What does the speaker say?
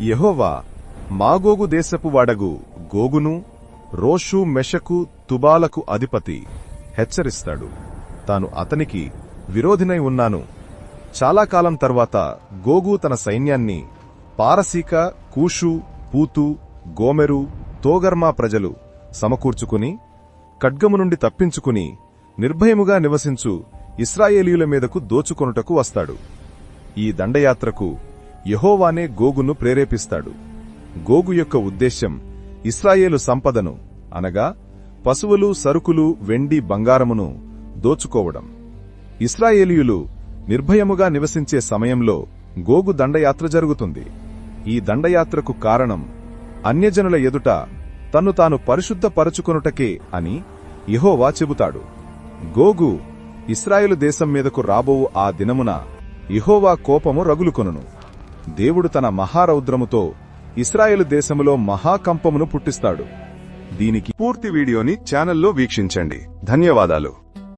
యెహోవా మాగోగు దేశపు వాడగు గోగును రోషు మెషకు తుబాలకు అధిపతి హెచ్చరిస్తాడు. తాను అతనికి విరోధినై ఉన్నాను. చాలా కాలం తర్వాత గోగు తన సైన్యాన్ని పారసీక కూషు పూతు గోమెరు తోగర్మా ప్రజలు సమకూర్చుకుని ఖడ్గము నుండి తప్పించుకుని నిర్భయముగా నివసించు ఇస్రాయేలీయుల మీదకు దోచుకొనుటకు వస్తాడు. ఈ దండయాత్రకు యహోవానే గోగును ప్రేరేపిస్తాడు. గోగు యొక్క ఉద్దేశ్యం ఇస్రాయేలు సంపదను అనగా పశువులు సరుకులు వెండి బంగారమును దోచుకోవడం. ఇస్రాయేలీయులు నిర్భయముగా నివసించే సమయంలో గోగు దండయాత్ర జరుగుతుంది. ఈ దండయాత్రకు కారణం అన్యజనుల ఎదుట తన్ను తాను పరిశుద్ధపరచుకొనుటకే అని ఇహోవా చెబుతాడు. గోగు ఇస్రాయేలు దేశం మీదకు రాబోవు ఆ దినమున ఇహోవా కోపము రగులుకొనును. దేవుడు తన మహారౌద్రముతో ఇస్రాయేలు దేశములో మహాకంపమును పుట్టిస్తాడు. దీనికి పూర్తి వీడియోని ఛానల్లో వీక్షించండి. ధన్యవాదాలు.